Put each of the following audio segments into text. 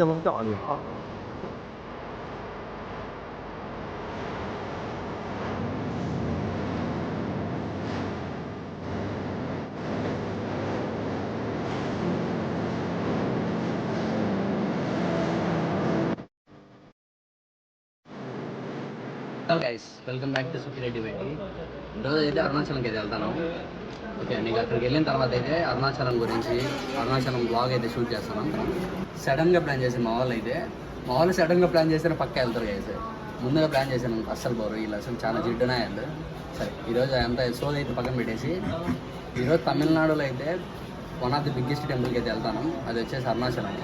就能找你啊 hello guys welcome back to Sukhireddy వెట్టి ఈరోజు అయితే అరుణాచలంకి అయితే వెళ్తాను. ఓకే నీకు అక్కడికి వెళ్ళిన తర్వాత అయితే అరుణాచలం గురించి అరుణాచలం బ్లాగ్ అయితే షూట్ చేస్తాను. సడన్గా ప్లాన్ చేసిన మా వాళ్ళు అయితే మా వాళ్ళు సడన్గా ప్లాన్ చేసిన పక్క వెళ్తారు గైస్ ముందుగా ప్లాన్ చేశాను అస్సలు పోరు. వీళ్ళు అసలు చాలా జిడ్డునే వాళ్ళు సరే ఈరోజు అంతా సోది అయితే పక్కన పెట్టేసి ఈరోజు తమిళనాడులో అయితే వన్ ఆఫ్ ది బిగ్గెస్ట్ టెంపుల్కి అయితే వెళ్తాను. అది వచ్చేసి అరుణాచలం.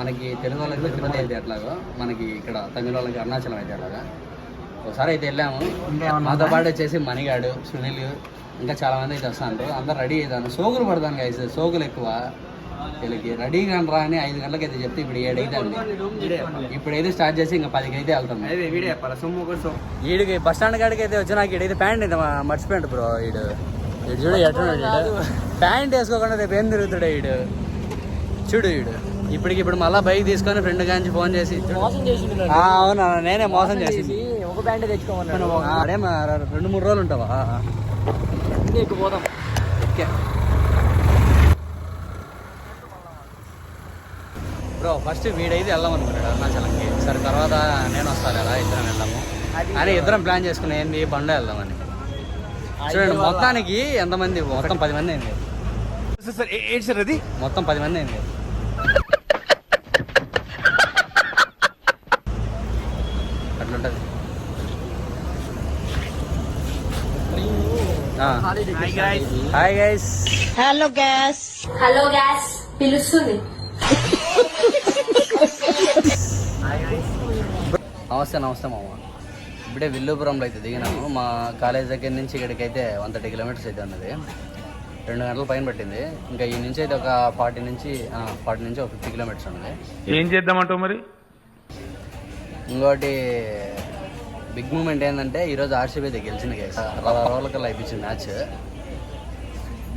మనకి తెలుగు వాళ్ళకి తిరుపతి అయితే ఎట్లాగో మనకి ఇక్కడ తమిళ వాళ్ళకి అరుణాచలం అయితే ఎలాగా ఒకసారి అయితే వెళ్ళాము. మాతో పాటు వచ్చేసి మణిగాడు సునీల్ ఇంకా చాలా మంది అయితే వస్తాను అందరు రెడీ అవుతాను సోకులు పడతాను గైస్ సోకులు ఎక్కువ. వీళ్ళకి రెడీగా రా అని ఐదు గంటలకు అయితే చెప్తే ఇప్పుడు ఏడు అయితే ఇప్పుడైతే స్టార్ట్ చేసి ఇంకా పదికి అయితే వెళ్తాం. ఈడికి బస్ స్టాండ్ కాడికి అయితే వచ్చి నాకు ఈడైతే ప్యాంట్ అయితే మర్చిపోయాడు బ్రో ఈడు ఈడు చూడు ఎట్టున్నాడు ప్యాంట్ వేసుకోకుండా రేపు ఏం తిరుగుతాడు ఈడు చూడు ఈడు ఇప్పటికి ఇప్పుడు మళ్ళీ బైక్ తీసుకొని ఫ్రెండ్ గాంచి ఫోన్ చేసి మోసం చేసిండు ఆ, అవునా? నేనే మోసం చేసింది ఒక ప్యాంట్ తెచ్చుకోమన్నాడు. అడే రెండు మూడు రోజులు ఉంటావా? నీకు పోదాం. ఓకే. బ్రో ఫస్ట్ వీడైతే వెళ్దాం అనుకున్నాడు. అరుణాచలంకి. సరే తర్వాత నేను వస్తాను కదా ఇద్దరం వెళ్దాము. అని ఇద్దరం ప్లాన్ చేసుకుని ఏంది? బండ వెళ్దామని. చూడండి మొత్తానికి ఎంతమంది మొత్తం పది మంది అయింది. ఏంటి సార్ అది? మొత్తం పది మంది అయింది. Hi guys hello guys hello guys పిలుస్తుంది. నమస్తే నమస్తే మామ. ఇప్పుడే విల్లుపురంలో అయితే దిగినాము. మా కాలేజ్ దగ్గర నుంచి ఇక్కడికి అయితే వన్ థర్టీ కిలోమీటర్స్ అయితే ఉన్నది. రెండు గంటల పైన పట్టింది. ఇంకా ఈ నుంచి అయితే ఒక ఫార్టీ నుంచి ఫార్టీ నుంచి ఒక ఫిఫ్టీ కిలోమీటర్స్ ఉన్నది. ఏం చేద్దామంటావు మరి? ఇంకోటి బిగ్ మూమెంట్ ఏంటంటే ఈరోజు ఆర్సీబీ అయితే గెలిచింది గైస్ అరవై రోజుల కల్లా అయిపోయింది మ్యాచ్.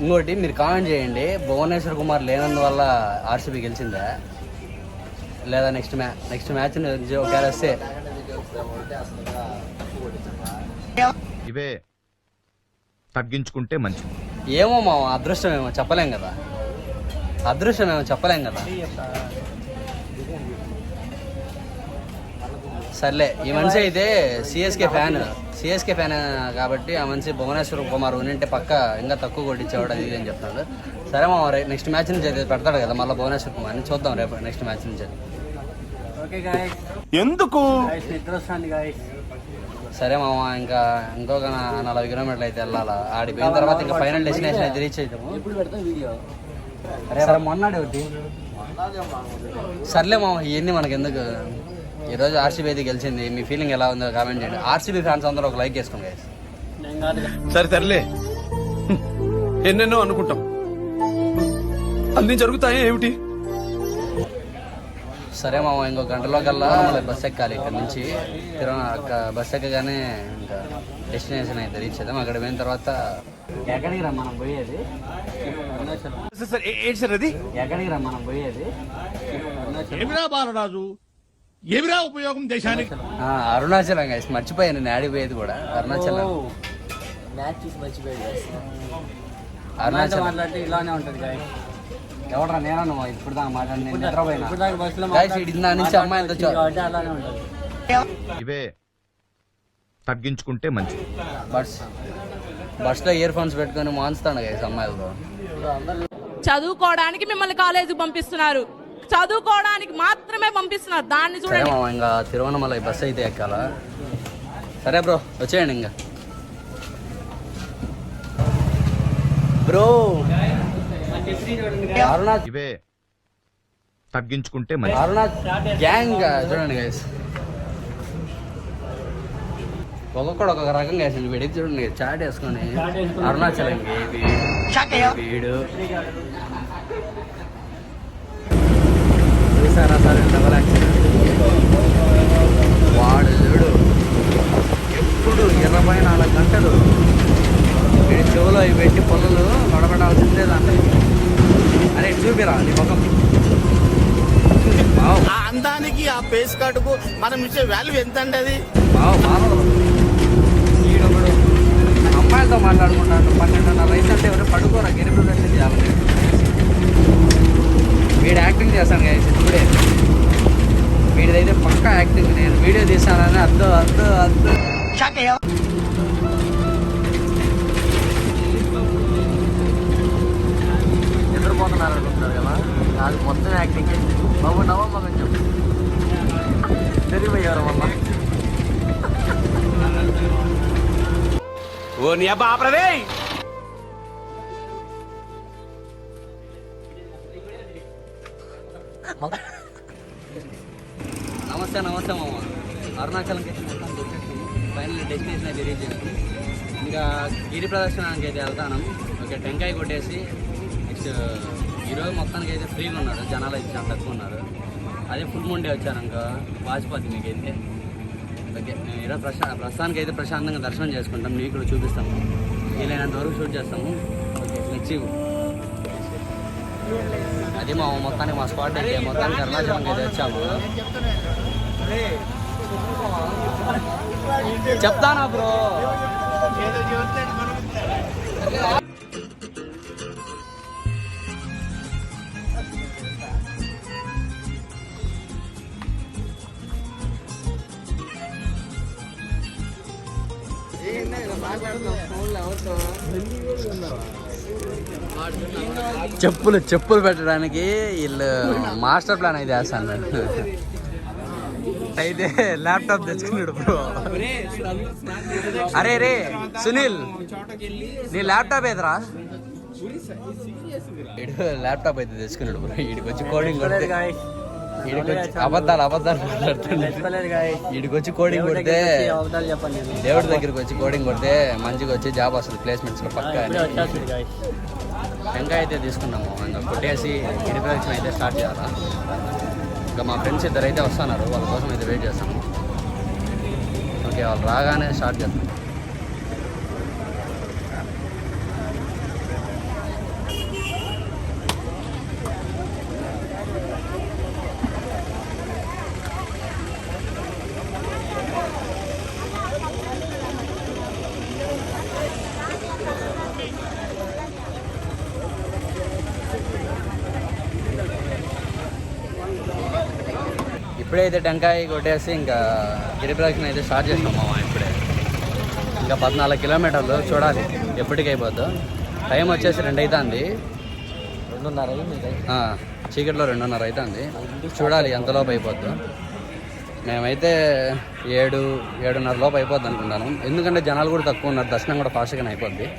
ఇంకోటి మీరు కామెంట్ చేయండి. భువనేశ్వర్ కుమార్ లేనందువల్ల ఆర్సీబీ గెలిచిందా? లేదా నెక్స్ట్ మ్యా నెక్స్ట్ మ్యాచ్ ఒకవేళ వస్తే. ఇవే తగ్గించుకుంటే మంచిది. ఏమో మా అదృష్టం ఏమో చెప్పలేం కదా. అదృష్టం ఏమో చెప్పలేం కదా. సర్లే ఈ మనిషి అయితే సిఎస్కే ఫ్యాన్. సిఎస్కే ఫ్యాన్ కాబట్టి ఆ మనిషి భువనేశ్వర్ కుమార్ ఉంటే పక్క ఇంకా తక్కువ కొట్టించేవాడు అది ఇది అని చెప్తున్నాడు సరే మా నెక్స్ట్ మ్యాచ్ నుంచి అయితే పెడతాడు కదా మళ్ళీ భువనేశ్వర్ కుమార్ని చూద్దాం రేపు నెక్స్ట్ మ్యాచ్ నుంచి ఓకే గాయస్ ఎందుకు? సరే మామ ఇంకా ఇంకొక నలభై కిలోమీటర్లు అయితే వెళ్ళాలా? ఆడిపోయిన తర్వాత ఇంకా ఫైనల్ డెస్టినేషన్ అయితే రీచ్ అవుతాము. సరే ఒకటి. సర్లే మామ ఇవన్నీ మనకి ఎందుకు ఈరోజు ఆర్సీబీ అయితే గెలిచింది. మీ ఫీలింగ్ ఎలా ఉందో కామెంట్ చేయండి. ఆర్సీబీ ఫ్యాన్స్ అందరూ ఒక లైక్ కాదు సరే సర్లే. ఎన్నెన్నో అనుకుంటాం. అన్ని జరుగుతాయి ఏమిటి? సరే మామ ఇంకో గంటలో కల్లా బస్ ఎక్కాలి ఇక్కడ నుంచి. తిరువన బస్ ఎక్కగానే ఇంకా డెస్టినేషన్ అయితే రీచ్ అవుతాం అక్కడ పోయిన తర్వాత ఎక్కడికి రా మనం పోయేది? అరుణాచలం సార్, అది. ఎక్కడికి రా మనం పోయేది? బాలరాజు? ఏమిరా ఉపయోగం దేశానికి? ఆ, అరుణాచలం గైస్ మర్చిపోయాను నేను ఆడిపోయేది కూడా. అరుణాచలం. మ్యాచ్ చూసి మర్చిపోయాడు అరుణాచలం. మాట్లాడితే ఇలానే ఉంటది గాయ ఎవడరా నేనన్నా ఇప్పుడు దాకా మాట్లాడి నేను నిద్రపోయినా. ఇప్పుడు దాకా ఇందా నుంచి అమ్మాయిలతో చూ- కాబట్టి అలానే ఉంటది. ఇవే తగ్గించుకుంటే మంచిది. బస్ బస్లో ఇయర్ ఫోన్స్ పెట్టుకొని మాన్స్తాను గైస్ అమ్మాయిలతో. చదువుకోవడానికి మిమ్మల్ని కాలేజీకి పంపిస్తున్నారు. చదువుకోవడానికి మాత్రమే పంపిస్తున్నారు దాన్ని చూడండి. ఇంకా తిరువనమలై బస్ అయితే ఎక్కాలా? సరే బ్రో వచ్చేయండి ఇంకా. బ్రో! అరుణాచల్ ఇవే తగ్గించుకుంటే అరుణాచల్ గ్యాంగ్ చూడండి గైస్ ఒక్కొక్కడు ఒక్కొక్క రకంగా వేసింది వీడి. చూడండి చాట్ వేసుకొని అరుణాచలం ఇది వీడు. చూసారా సార్ డబల్ యాక్సిడెంట్ వాడు చూడు ఎప్పుడు ఇరవై నాలుగు గంటలు వీడి చెవులో అవి పెట్టి పొలలు నడబడాల్సిందే దాన్ని. అరే చూపిరా నీ ముఖం. ఆ అందానికి ఆ ఫేస్ కట్టుకు మనం ఇచ్చే వాల్యూ ఎంత అండి అది? బావ బావ ఈడొకడు అమ్మాయిలతో మాట్లాడుకుంటాడు. పన్నెండున్నర రైతు అంటే ఎవరు పడుకోరా? ప్రదర్శన చేయాలి వీడు యాక్టింగ్ చేస్తాను guys ఇప్పుడే వీడిదైతే పక్కా యాక్టింగ్ నేను. వీడియో తీసానని అద్దు అద్దు అద్దు. నిద్రపోతున్నారు అనుకుంటారు కదా. అది మొత్తం యాక్టింగ్ బాబు నవ్వమ్మ కొంచెం తెలియపోయారు వల్ల ఓ నీ అబ్బా నమస్తే నమస్తే మామ. అరుణాచలంకి అయితే మొత్తం వచ్చేసాము ఫైనల్ డెస్టినేషన్ అయితే రీచ్ చేసాము ఇంకా గిరి ప్రదర్శనానికి అయితే వెళ్తాను. ఓకే టెంకాయ కొట్టేసి నెక్స్ట్ ఈరోజు మొత్తానికి అయితే ఫ్రీగా ఉన్నారు. జనాలు అయితే చాలా తక్కువ ఉన్నారు. అదే ఫుల్ ముండే వచ్చాను ఇంకా వాజ్పతి మీకు అయితే. ఓకే మేము ఈరోజు ప్రశా ప్రస్తుతానికి అయితే ప్రశాంతంగా దర్శనం చేసుకుంటాం. మీకు కూడా చూపిస్తాము. వీలైనంత వరకు షూట్ చేస్తాము. ఓకే లెట్స్ అది మా మొత్తానికి మా స్పాట్ అయితే మొత్తానికి అరుణాచలం అయితే వచ్చాము. చెప్తానా బ్రో? చెప్పులు చెప్పులు పెట్టడానికి వీళ్ళు మాస్టర్ ప్లాన్ అయితే వేస్తాను అయితే ల్యాప్టాప్ తెచ్చుకున్నాడు బ్రో. అరే రే సునీల్ నీ ల్యాప్టాప్ ఏదిరా? ల్యాప్టాప్ అయితే తెచ్చుకున్నాడు బ్రో. వీడికి వచ్చి కోడింగ్ వచ్చి అబద్ధాలు అబద్ధాలు మాట్లాడుతున్నాడు వీడికి వచ్చి కోడింగ్ కొడితే దేవుడి దగ్గరికి వచ్చి కోడింగ్ కొడితే మంచిగా వచ్చి జాబ్ వస్తుంది ప్లేస్మెంట్స్లో పక్కా. టెంకాయ అయితే తీసుకున్నాము ఇంకా కొట్టేసి ప్రదక్షిణ అయితే స్టార్ట్ చేయాలా? ఇంకా మా ఫ్రెండ్స్ ఇద్దరు అయితే వస్తున్నారు వాళ్ళ కోసం అయితే వెయిట్ చేస్తాము. ఓకే వాళ్ళు రాగానే స్టార్ట్ చేస్తాం. ఇప్పుడైతే టెంకాయ కొట్టేసి ఇంకా గిరి ప్రదక్షిణ అయితే స్టార్ట్ చేస్తాం మామ ఇప్పుడే. ఇంకా పద్నాలుగు కిలోమీటర్లు చూడాలి ఎప్పటికి అయిపోద్దు. టైం వచ్చేసి రెండు అవుతుంది రెండున్నర చీకట్లో రెండున్నర అవుతుంది చూడాలి ఎంతలోపు అయిపోద్దు. మేమైతే ఏడు ఏడున్నర లోపు అయిపోద్ది అనుకుంటాను. ఎందుకంటే జనాలు కూడా తక్కువ ఉన్నారు దర్శనం కూడా ఫాస్ట్గానే అయిపోద్ది.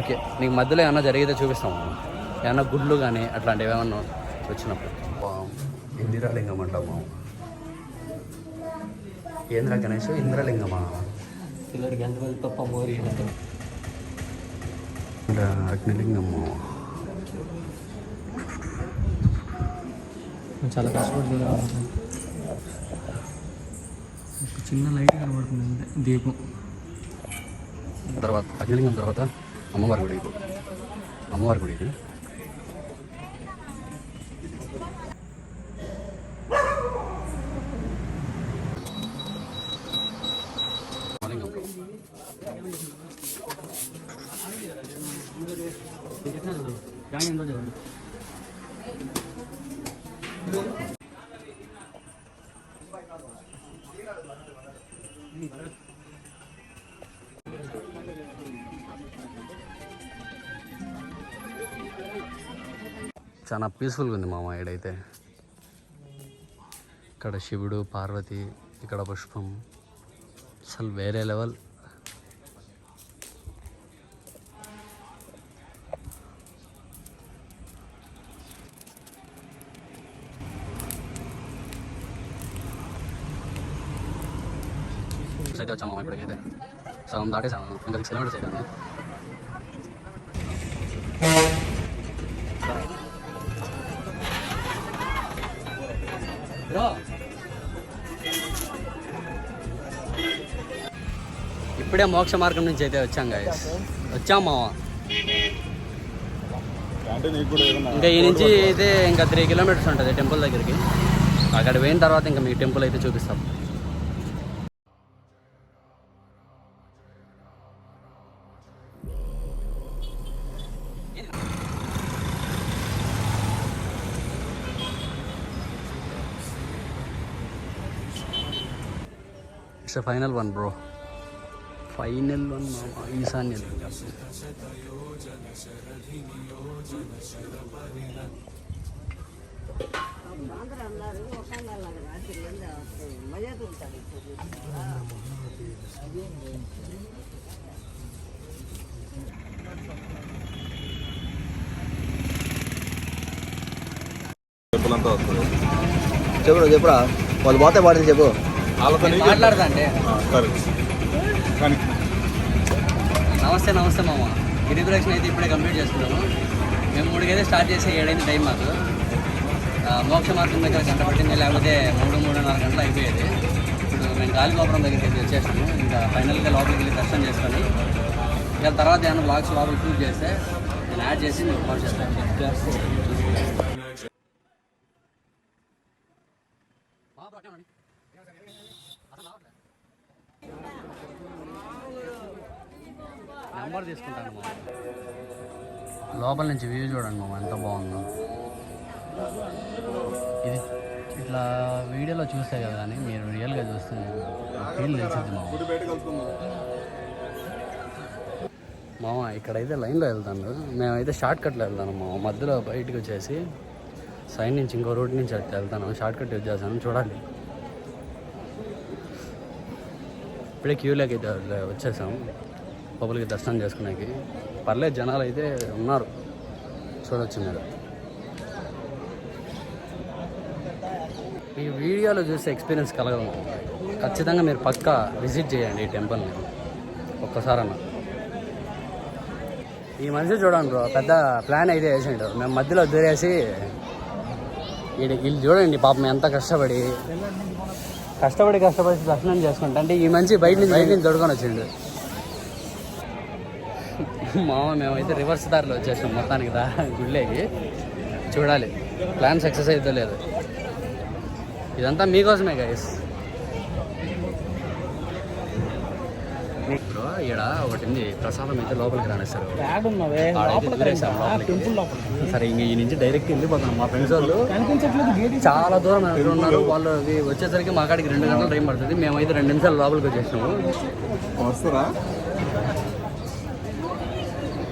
ఓకే నీకు మధ్యలో ఏమన్నా జరిగితే చూపిస్తాము ఏమన్నా గుడ్లు కానీ అట్లాంటివి ఏమన్నా వచ్చినప్పుడు. ఇందిరాలింగం అంటాము ఏంద్ర గణేష్? ఇంద్రలింగమా? అగ్నిలింగము. చాలా కష్టపడుతుంది చిన్న లైట్ కనబడుతుంది అంతే దీపం. తర్వాత అగ్నిలింగం తర్వాత అమ్మవారి గుడి. అమ్మవారి గుడి ఇది. అమ్మలింగం. చాలా పీస్ఫుల్గా ఉంది మామ ఏడైతే ఇక్కడ శివుడు పార్వతి ఇక్కడ పుష్పం. అసలు వేరే లెవెల్ అయితే వచ్చాము మామ ఇప్పటికైతే సగం దాటేసాము ఇంకా సిక్స్ కిలోమీటర్స్ అయితే ఇప్పుడే మోక్ష మార్గం నుంచి అయితే వచ్చాం గాయస్ వచ్చాం మామ. ఇంకా ఈ నుంచి అయితే ఇంకా త్రీ కిలోమీటర్స్ ఉంటుంది టెంపుల్ దగ్గరికి. అక్కడ పోయిన తర్వాత ఇంకా మీకు టెంపుల్ అయితే చూపిస్తాం. It's final one bro. Final one Eshanya చెప్పురా చెప్పురా. వాళ్ళు పోతే పాడింది చెప్పు. మాట్లాడదా అండి నమస్తే నమస్తే మామ. గిరి ప్రదక్షిణ అయితే ఇప్పుడే కంప్లీట్ చేసుకున్నాము. మేము మూడుకైతే స్టార్ట్ చేసి ఏడైంది టైం మాకు. మోక్ష మార్గం దగ్గర గంట పట్టింది లేకపోతే మూడు మూడున్నర గంటలు అయిపోయేది. ఇప్పుడు మేము గాలిగోపురం దగ్గరికి అయితే వచ్చేసాము. ఇంకా ఫైనల్గా లోపలికి వెళ్ళి దర్శనం చేసుకొని ఇక తర్వాత ఏమైనా బ్లాగ్స్ లోపలికి షూట్ చేస్తే నేను యాడ్ చేసి మీకు పోస్ట్ చేస్తాను. నెంబర్ తీసుకుంటాను మామ లోపల నుంచి వ్యూ చూడండి మామ ఎంత బాగుందో. ఇది ఇట్లా వీడియోలో చూస్తే కదా కానీ మీరు రియల్గా చూస్తే ఫీల్ తెలిసింది మామ. మామ ఇక్కడైతే లైన్లో వెళ్తాను. మేమైతే షార్ట్ కట్లో వెళ్తాను మామ. మధ్యలో బయటకు వచ్చేసి సైడ్ నుంచి ఇంకో రోడ్ నుంచి అట్లా వెళ్తాను. షార్ట్ కట్ వచ్చేసాను చూడాలి ఇప్పుడే క్యూలోకి అయితే వచ్చేసాం. లోపలికి దర్శనం చేసుకునేకి. పర్లేదు జనాలు అయితే ఉన్నారు. చూడొచ్చు మీరు ఈ వీడియోలో చూసే ఎక్స్పీరియన్స్ కలగదు. ఖచ్చితంగా మీరు పక్కా విజిట్ చేయండి ఈ టెంపుల్ని. ఒక్కసారన్నా. ఈ మనిషి చూడండి బ్రో పెద్ద ప్లాన్ అయితే వేసింటారు మేము మధ్యలో దూరేసి వీళ్ళు చూడండి పాపం ఎంత కష్టపడి. కష్టపడి కష్టపడి దర్శనం చేసుకుంటా. అంటే ఈ మంచి బయట నుంచి బయట నుంచి దొడుకొని వచ్చిండు. మామ మేమైతే రివర్స్ దారిలో వచ్చేసాం మొత్తానికి దా గుళ్ళేకి. చూడాలి. ప్లాన్ సక్సెస్ అయితే లేదు. ఇదంతా మీకోసమే గైస్ ఈడ ఒకటి ఉంది ప్రసాదం అయితే లోపలికి రానిస్తారు. లోపలికి. సరే ఇంక ఈ నుంచి డైరెక్ట్ వెళ్ళిపోతాం మా ఫ్రెండ్స్ వాళ్ళు చాలా దూరం ఉన్నారు వాళ్ళు వచ్చేసరికి మా కాడికి రెండు గంటలు టైం పడుతుంది. మేమైతే రెండు నిమిషాలు లోపలికి వచ్చేసినాము. వస్తారా?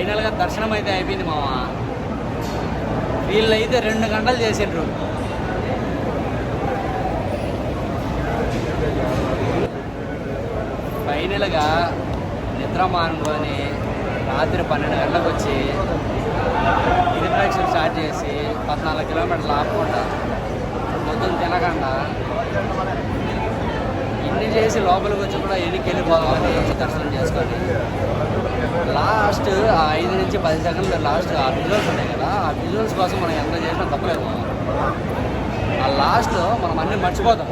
ఫైనల్గా దర్శనం అయితే అయిపోయింది మామ. వీళ్ళు అయితే రెండు గంటలు చేసిండ్రు. ఫైనల్గా నిద్ర మానుకొని రాత్రి పన్నెండు గంటలకు వచ్చి ఇది స్టార్ట్ చేసి పద్నాలుగు కిలోమీటర్లు ఆపకుండా పొద్దున్న తినకుండా ఇన్ని చేసి లోపలికి వచ్చి కూడా ఎన్నికి వెళ్ళిపోదామని దర్శనం చేసుకొని లాస్ట్ ఐదు నుంచి పది సెకండ్ లాస్ట్ ఆ విజువల్స్ ఉన్నాయి కదా ఆ విజువల్స్ కోసం మనం ఎంత చేసినా తప్పలేదు ఆ లాస్ట్ మనం అన్నీ మర్చిపోతాం.